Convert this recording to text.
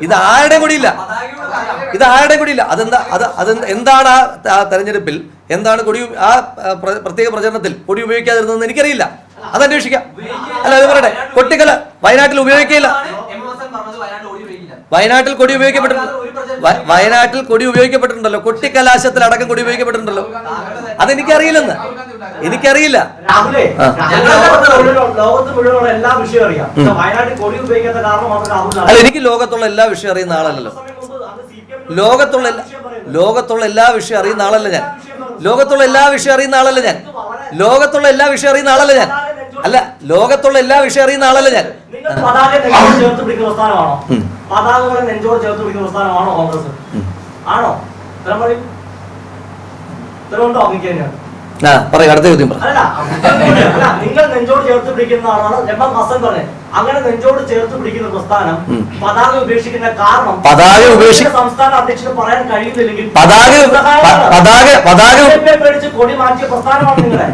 ഇത് ആരുടെ കൂടി ഇല്ല ഇത് ആരുടെ കൂടി ഇല്ല അതെന്താ അത് അത് എന്താണ് ആ തെരഞ്ഞെടുപ്പിൽ എന്താണ് കൊടി ആ ആ, പ്രത്യേക പ്രചരണത്തിൽ കൊടി ഉപയോഗിക്കാതിരുന്നതെന്ന് എനിക്കറിയില്ല. അത് അന്വേഷിക്കാം അല്ല അത് പറയട്ടെ. കൊട്ടിക്കല വയനാട്ടിൽ ഉപയോഗിക്കില്ല വയനാട്ടിൽ കൊടി ഉപയോഗിക്കപ്പെട്ടിട്ടുണ്ട് വയനാട്ടിൽ കൊടി ഉപയോഗിക്കപ്പെട്ടിട്ടുണ്ടല്ലോ. കൊട്ടിക്കലാശത്തിൽ അടക്കം കൊടി ഉപയോഗിക്കപ്പെട്ടിട്ടുണ്ടല്ലോ. അതെനിക്കറിയില്ലെന്ന്. എനിക്കറിയില്ല. അല്ല എനിക്ക് ലോകത്തുള്ള എല്ലാ വിഷയം അറിയുന്ന ആളല്ലല്ലോ. ലോകത്തുള്ള ലോകത്തുള്ള എല്ലാ വിഷയം അറിയുന്ന ആളല്ല ഞാൻ. ലോകത്തുള്ള എല്ലാ വിഷയം അറിയുന്ന ആളല്ല ഞാൻ. ലോകത്തുള്ള എല്ലാ വിഷയം അറിയുന്ന ആളല്ല ഞാൻ. അല്ല ലോകത്തുള്ള എല്ലാ വിഷയം അറിയുന്ന ആളല്ല ഞാൻ. പതാക ചേർത്ത് പിടിക്കുന്ന പ്രസ്ഥാനമാണോ? പതാകകളെ നെഞ്ചോട് ചേർത്ത് പിടിക്കുന്ന പ്രസ്ഥാനമാണോ കോൺഗ്രസ്? ആണോ? ഉത്തരം പറയൂ. തന്നെയാണ്? പറയും അടുത്ത ചോദ്യം നിങ്ങൾ നെഞ്ചോട് ചേർത്ത് പിടിക്കുന്ന ആളാണ്. എം ഹസൻ പറഞ്ഞത് അങ്ങനെ നെഞ്ചോട് ചേർത്ത് പിടിക്കുന്ന പ്രസ്ഥാനം. പതാക ഉപേക്ഷിക്കുന്ന കാരണം പതാക ഉപേക്ഷിക്കുന്ന സംസ്ഥാന അധ്യക്ഷന് പറയാൻ കഴിയുന്നില്ലെങ്കിൽ പതാക- പതാക- പതാക- കൊടി മാറ്റിയ പ്രസ്ഥാനമാണ് നിങ്ങളെ.